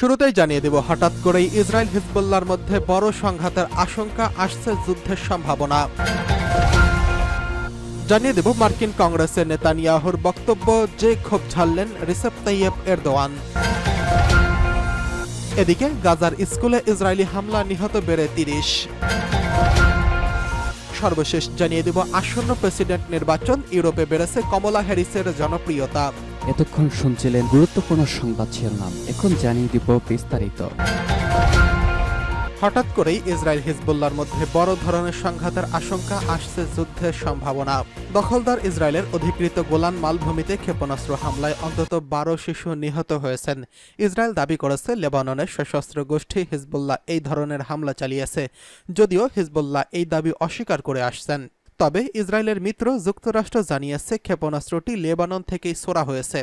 শুরুতেই জানিয়ে দেব, হঠাৎ করেই ইসরায়েল হিজবুল্লার মধ্যে বড় সংঘাতের আশঙ্কা আসছে যুদ্ধের সম্ভাবনা। জানিয়ে দেব, মার্কিন কংগ্রেসের নেতানিয়াহুর বক্তব্য, যে ক্ষোভ ঝাড়লেন রিসেপ তাইয়েব এরদোয়ান। এদিকে গাজার স্কুলে ইসরায়েলি হামলা নিহত বেড়ে তিরিশ। সর্বশেষ জানিয়ে দেব আসন্ন প্রেসিডেন্ট নির্বাচন, ইউরোপে বেড়েছে কমলা হ্যারিসের জনপ্রিয়তা। এতক্ষণ শুনছিলেন গুরুত্বপূর্ণ সংবাদ শিরোনাম। এখন জানিয়ে দিব বিস্তারিত। হঠাৎ করেই ইসরায়েল হিজবুল্লার মধ্যে বড় ধরনের সংঘাতের আশঙ্কা আসছে যুদ্ধের সম্ভাবনা। দখলদার ইসরায়েলের অধিকৃত গোলান মালভূমিতে ক্ষেপণাস্ত্র হামলায় অন্তত বারো শিশু নিহত হয়েছেন। ইসরায়েল দাবি করেছে, লেবাননের সশস্ত্র গোষ্ঠী হিজবুল্লাহ এই ধরনের হামলা চালিয়েছে, যদিও হিজবুল্লাহ এই দাবি অস্বীকার করে আসছেন। তবে ইসরায়েলের মিত্র যুক্তরাষ্ট্র জানিয়েছে ক্ষেপণাস্ত্রটি লেবানন থেকেই ছোড়া হয়েছে।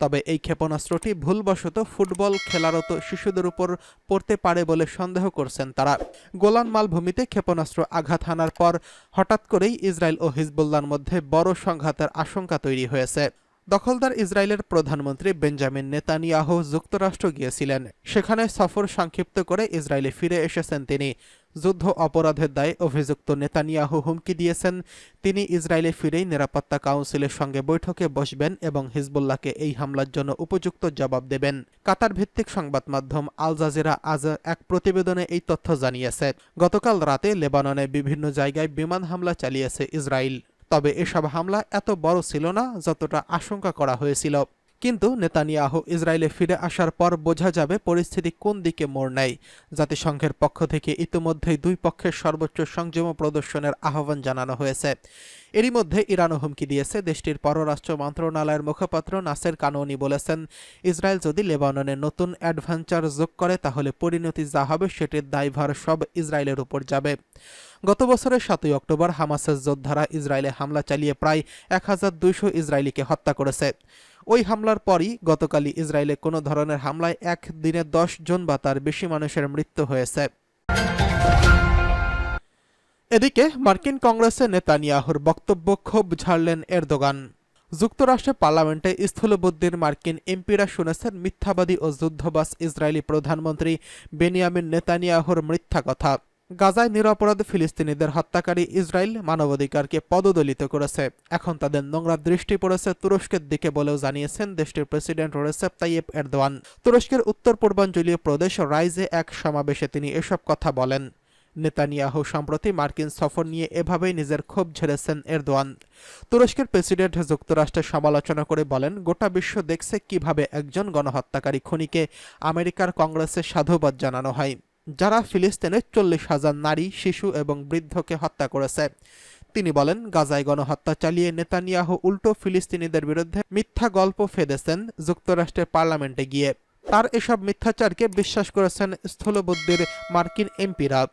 তবে এই ক্ষেপণাস্ত্রটি ভুলবশত ফুটবল খেলারত শিশুদের উপর পড়তে পারে বলে সন্দেহ করছেন তারা। গোলান মালভূমিতে ক্ষেপণাস্ত্র আঘাত হানার পর হঠাৎ করেই ইসরায়েল ও হিজবুল্লার মধ্যে বড় সংঘাতের আশঙ্কা তৈরি হয়েছে। দখলদার ইসরায়েলের প্রধানমন্ত্রী বেঞ্জামিন নেতানিয়াহু যুক্তরাষ্ট্র গিয়েছিলেন। সেখানে সফর সংক্ষিপ্ত করে ইসরায়েলে ফিরে এসেছেন তিনি। যুদ্ধ অপরাধের দায়ে অভিযুক্ত নেতানিয়াহু হুমকি দিয়েছেন। তিনি ইসরায়েলে ফিরেই নিরাপত্তা কাউন্সিলের সঙ্গে বৈঠকে বসবেন এবং হিজবুল্লাহকে এই হামলার জন্য উপযুক্ত জবাব দেবেন। কাতার ভিত্তিক সংবাদ মাধ্যম আল জাজিরা আজ এক প্রতিবেদনে এই তথ্য জানিয়েছে। গতকাল রাতে লেবাননে বিভিন্ন জায়গায় বিমান হামলা চালিয়েছে ইসরায়েল। তবে এসব হামলা এত বড় ছিল না, যতটা আশঙ্কা করা হয়েছিল। কিন্তু নেতানিয়াহু ইসরায়েলে ফিরে আসার পর বোঝা যাবে পরিস্থিতি কোন দিকে মোড় নেয়। জাতিসংঘের পক্ষ থেকে ইতিমধ্যেই দুই পক্ষের সর্বোচ্চ সংযম প্রদর্শনের আহ্বান জানানো হয়েছে। এরই মধ্যে ইরানও হুমকি দিয়েছে। দেশটির পররাষ্ট্র মন্ত্রণালয়ের মুখপাত্র নাসের কানৌনি বলেছেন, ইসরায়েল যদি লেবাননে নতুন অ্যাডভেঞ্চার যোগ করে, তাহলে পরিণতি যা হবে সেটির দায়ভার সব ইসরায়েলের উপর যাবে। গত বছরের সাতই অক্টোবর হামাসের যোদ্ধারা ইসরায়েলে হামলা চালিয়ে প্রায় এক হাজার দুইশো ইসরায়েলিকে হত্যা করেছে। ওই হামলার পরই গতকালই ইসরায়েলে কোনো ধরনের হামলায় এক দিনে দশ জন বা তার বেশি মানুষের মৃত্যু হয়েছে। এদিকে মার্কিন কংগ্রেসের নেতানিয়াহুর বক্তব্য ক্ষোভ ঝাড়লেন এরদোগান। যুক্তরাষ্ট্রের পার্লামেন্টে স্থূলবুদ্ধির মার্কিন এমপিরা শুনেছেন মিথ্যাবাদী ও যুদ্ধবাস ইসরায়েলি প্রধানমন্ত্রী বেনিয়ামিন নেতানিয়াহুর মিথ্যা কথা। গাজায় নিরপরাধ ফিলিস্তিনিদের হত্যাকারী ইসরায়েল মানবাধিকারকে পদদলিত করেছে। এখন তাদের নোংরা দৃষ্টি পড়েছে তুরস্কের দিকে বলেও জানিয়েছেন দেশটির প্রেসিডেন্ট রেসেপ তাইয়েব এরদোয়ান। তুরস্কের উত্তর পূর্বাঞ্চলীয় প্রদেশ রাইজে এক সমাবেশে তিনি এসব কথা বলেন। নেতানিয়াহু সম্প্রতি মার্কিন সফর নিয়ে এভাবেই নিজের ক্ষোভ ঝেড়েছেন এরদোয়ান। তুরস্কের প্রেসিডেন্ট যুক্তরাষ্ট্রের সমালোচনা করে বলেন, গোটা বিশ্ব দেখছে কীভাবে একজন গণহত্যাকারী খুনিকে আমেরিকার কংগ্রেসে সাধুবাদ জানানো হয়। যারা ফিলিস্তিনের চল্লিশ হাজার নারী, শিশু এবং বৃদ্ধকে হত্যা করেছে। তিনি বলেন, গাজায় গণহত্যা চালিয়ে নেতানিয়াহু উল্টো ফিলিস্তিনিদের বিরুদ্ধে মিথ্যা গল্প ফেদেছেন যুক্তরাষ্ট্রের পার্লামেন্টে গিয়ে। তার এসব মিথ্যাচারকে বিশ্বাস করেছেন স্থূলবুদ্ধির মার্কিন এমপিরা।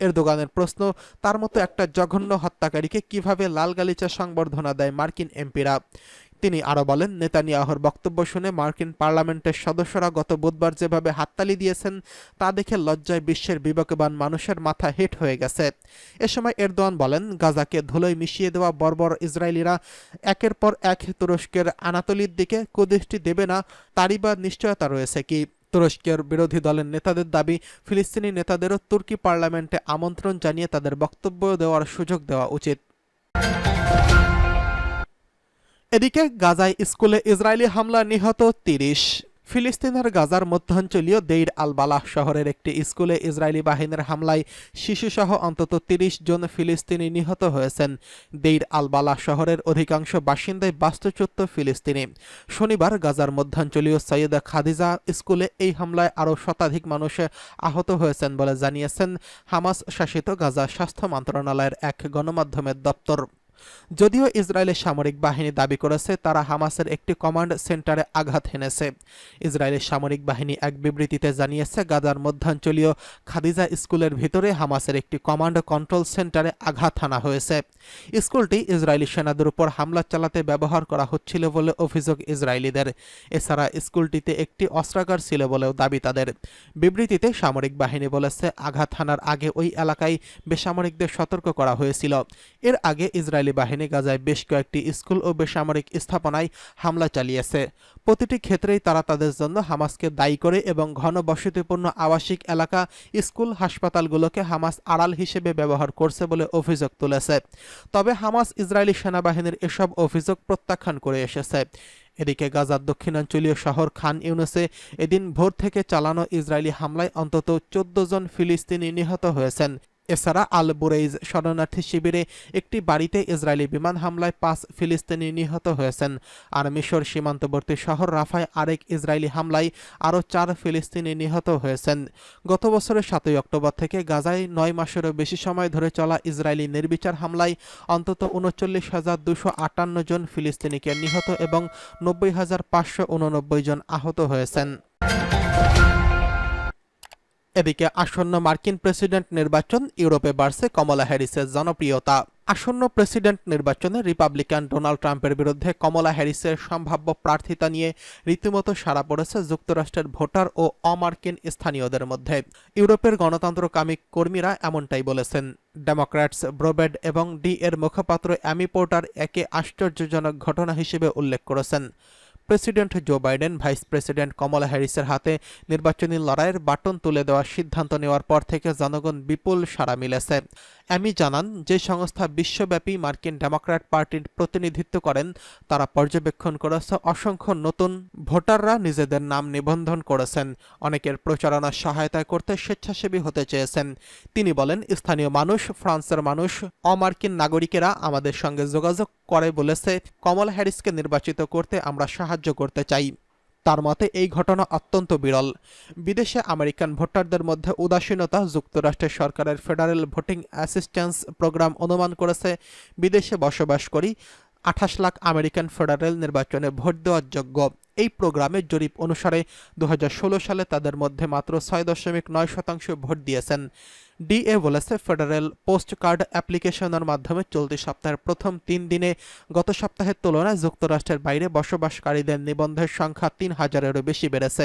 এরদোগানের প্রশ্ন, তার মতো একটা জঘন্য হত্যাকারীকে কীভাবে লাল গালিচা সংবর্ধনা দেয় মার্কিন এমপিরা? তিনি আরও বলেন, নেতানিয়াহর বক্তব্য শুনে মার্কিন পার্লামেন্টের সদস্যরা গত বুধবার যেভাবে হাততালি দিয়েছেন, তা দেখে লজ্জায় বিশ্বের বিবেকবান মানুষের মাথা হেট হয়ে গেছে। এ সময় এরদোয়ান বলেন, গাজাকে ধুলোয় মিশিয়ে দেওয়া বর্বর ইসরায়েলিরা একের পর এক তুরস্কের আনাতলির দিকে কুদৃষ্টি দেবে না, তারই বা নিশ্চয়তা রয়েছে কি? তুরস্কের বিরোধী দলের নেতাদের দাবি, ফিলিস্তিনি নেতাদেরও তুর্কি পার্লামেন্টে আমন্ত্রণ জানিয়ে তাদের বক্তব্য দেওয়ার সুযোগ দেওয়া উচিত। এদিকে গাজায় স্কুলে ইসরায়েলি হামলা নিহত তিরিশ। ফিলিস্তিনের গাজার মধ্যাঞ্চলীয় দেইর আল বালাহ শহরের একটি স্কুলে ইসরায়েলি বাহিনীর হামলায় শিশুসহ অন্তত তিরিশ জন ফিলিস্তিনি নিহত হয়েছেন। দেইর আল বালাহ শহরের অধিকাংশ বাসিন্দাই বাস্তুচ্যুত ফিলিস্তিনি। শনিবার গাজার মধ্যাঞ্চলীয় সৈয়দা খাদিজা স্কুলে এই হামলায় আরও শতাধিক মানুষ আহত হয়েছেন বলে জানিয়েছেন হামাস শাসিত গাজা স্বাস্থ্য মন্ত্রণালয়ের এক গণমাধ্যমের দপ্তর। যদিও ইসরায়েলের সামরিক বাহিনী দাবি করেছে, তারা হামাসের একটি কমান্ড সেন্টারে আঘাত হেনেছে। ইসরায়েলের সামরিক বাহিনী এক বিবৃতিতে জানিয়েছে, গাজার মধ্যাঞ্চলীয় খাদিজা স্কুলের ভিতরে হামাসের একটি কমান্ড কন্ট্রোল সেন্টারে আঘাত হানা হয়েছে। স্কুলটি ইসরায়েলি সেনাদের উপর হামলা চালাতে ব্যবহার করা হচ্ছিল বলে অভিযোগ ইসরায়েলিদের। এছাড়া স্কুলটিতে একটি অস্ত্রাগার ছিল বলেও দাবি তাদের। বিবৃতিতে সামরিক বাহিনী বলেছে, আঘাত হানার আগে ওই এলাকায় বেসামরিকদের সতর্ক করা হয়েছিল। এর আগে ইসরায়েল ইসরায়েলি বাহিনী গাজায় বেশ কয়েকটি স্কুল ও বেসামরিক স্থাপনায় হামলা চালিয়েছে। প্রতিটি ক্ষেত্রেই তারা তাদের জন্য হামাসকে দায়ী করে এবং ঘনবসতিপূর্ণ আবাসিক এলাকা, স্কুল, হাসপাতালগুলোকে হামাস আড়াল হিসেবে ব্যবহার করছে বলে অভিযোগ তুলেছে। তবে হামাস ইসরায়েলি সেনাবাহিনীর এসব অভিযোগ প্রত্যাখ্যান করে এসেছে। এদিকে গাজার দক্ষিণাঞ্চলীয় শহর খান ইউনুসে এদিন ভোর থেকে চালানো ইসরায়েলি হামলায় অন্তত চোদ্দ জন ফিলিস্তিনি নিহত হয়েছেন। এছাড়া আল বুরেইজ শরণার্থী শিবিরে একটি বাড়িতে ইসরায়েলি বিমান হামলায় পাঁচ ফিলিস্তিনি নিহত হয়েছেন। আর মিশর সীমান্তবর্তী শহর রাফায় আরেক ইসরায়েলি হামলায় আরও চার ফিলিস্তিনি নিহত হয়েছেন। গত বছরের সাতই অক্টোবর থেকে গাজায় নয় মাসেরও বেশি সময় ধরে চলা ইসরায়েলি নির্বিচার হামলায় অন্তত উনচল্লিশ হাজার দুশো আটান্ন জন ফিলিস্তিনিকে নিহত এবং নব্বই হাজার পাঁচশো উননব্বই জন আহত হয়েছেন। এদিকে আসন্ন মার্কিন প্রেসিডেন্ট নির্বাচন ইউরোপে বাড়ছে কমলা হ্যারিসের জনপ্রিয়তা। আসন্ন প্রেসিডেন্ট নির্বাচনে রিপাবলিকান ডোনাল্ড ট্রাম্পের বিরুদ্ধে কমলা হ্যারিসের সম্ভাব্য প্রার্থিতা নিয়ে রীতিমতো সাড়া পড়েছে যুক্তরাষ্ট্রের ভোটার ও অমার্কিন স্থানীয়দের মধ্যে। ইউরোপের গণতন্ত্রকামী কর্মীরা এমনটাই বলেছেন। ডেমোক্র্যাটস ব্রোবেড এবং ডি এর মুখপাত্র অ্যামি পোর্টার একে আশ্চর্যজনক ঘটনা হিসেবে উল্লেখ করেছেন। President Joe Biden, vice president Kamala হ্যারিসের হাতে নির্বাচনী লড়াইয়ের বাটন তুলে দেওয়ার সিদ্ধান্ত নেওয়ার পর থেকে জনগণ বিপুল সাড়া মিলেছে। অ্যামি জানান, যে সংস্থা বিশ্বব্যাপী মার্কিন ডেমোক্র্যাট পার্টির প্রতিনিধিত্ব করেন, তারা পর্যবেক্ষণ করেছে অসংখ্য নতুন ভোটাররা নিজেদের নাম নিবন্ধন করেছেন। অনেকের প্রচারণা সহায়তা করতে স্বেচ্ছাসেবী হতে চেয়েছেন। তিনি বলেন, স্থানীয় মানুষ, ফ্রান্সের মানুষ, অমার্কিন নাগরিকেরা আমাদের সঙ্গে যোগাযোগ করে বলেছে, কমল হ্যারিসকে নির্বাচিত করতে আমরা সাহায্য করতে চাই। তার মতে, এই ঘটনা অত্যন্ত বিরল। বিদেশে আমেরিকান ভোটারদের মধ্যে উদাসীনতা যুক্তরাষ্ট্রের সরকারের ফেডারেল ভোটিং অ্যাসিস্ট্যান্স প্রোগ্রাম অনুমান করেছে। বিদেশে বসবাস করি, আঠাশ লাখ আমেরিকান ফেডারেল নির্বাচনে ভোট দেওয়ার যোগ্য। এই প্রোগ্রামের জরিপ অনুসারে দু হাজার ষোলো সালে তাদের মধ্যে মাত্র ছয় দশমিক নয় শতাংশ ভোট দিয়েছেন। ডিএ বলেছে, ফেডারেল পোস্ট কার্ড অ্যাপ্লিকেশনের মাধ্যমে চলতি সপ্তাহের প্রথম তিন দিনে গত সপ্তাহের তুলনায় যুক্তরাষ্ট্রের বাইরে বসবাসকারীদের নিবন্ধের সংখ্যা তিন হাজারেরও বেশি বেড়েছে।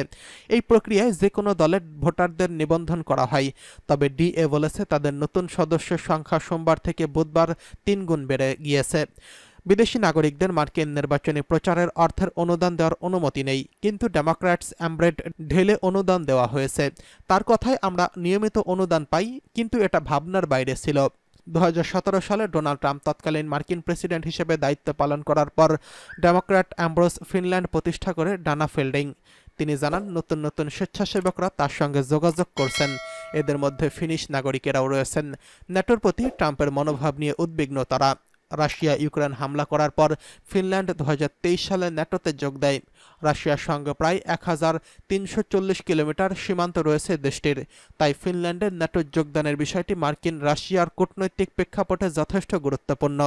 এই প্রক্রিয়ায় যে কোনো দলের ভোটারদের নিবন্ধন করা হয়। তবে ডিএ বলেছে, তাদের নতুন সদস্যের সংখ্যা সোমবার থেকে বুধবার তিন গুণ বেড়ে গিয়েছে। বিদেশি নাগরিকদের মার্কিন নির্বাচনী প্রচারের অর্থের অনুদান দেওয়ার অনুমতি নেই, কিন্তু ডেমোক্র্যাটস অ্যামব্রেড ঢেলে অনুদান দেওয়া হয়েছে। তার কথায় আমরা নিয়মিত অনুদান পাই, কিন্তু এটা ভাবনার বাইরে ছিল। দু হাজার সতেরো সালে ডোনাল্ড ট্রাম্প তৎকালীন মার্কিন প্রেসিডেন্ট হিসেবে দায়িত্ব পালন করার পর ডেমোক্র্যাট অ্যাম্ব্রোস ফিনল্যান্ড প্রতিষ্ঠা করে ডানা ফিল্ডিং। তিনি জানান, নতুন নতুন স্বেচ্ছাসেবকরা তার সঙ্গে যোগাযোগ করছেন। এদের মধ্যে ফিনিশ নাগরিকেরাও রয়েছেন। ন্যাটোর প্রতি ট্রাম্পের মনোভাব নিয়ে উদ্বিগ্ন তারা। রাশিয়া ইউক্রেন হামলা করার পর ফিনল্যান্ড দু হাজার তেইশ সালে ন্যাটোতে যোগ দেয়। রাশিয়ার সঙ্গে প্রায় এক হাজার তিনশো চল্লিশ কিলোমিটার সীমান্ত রয়েছে দেশটির। তাই ফিনল্যান্ডের ন্যাটো যোগদানের বিষয়টি মার্কিন রাশিয়ার কূটনৈতিক প্রেক্ষাপটে যথেষ্ট গুরুত্বপূর্ণ।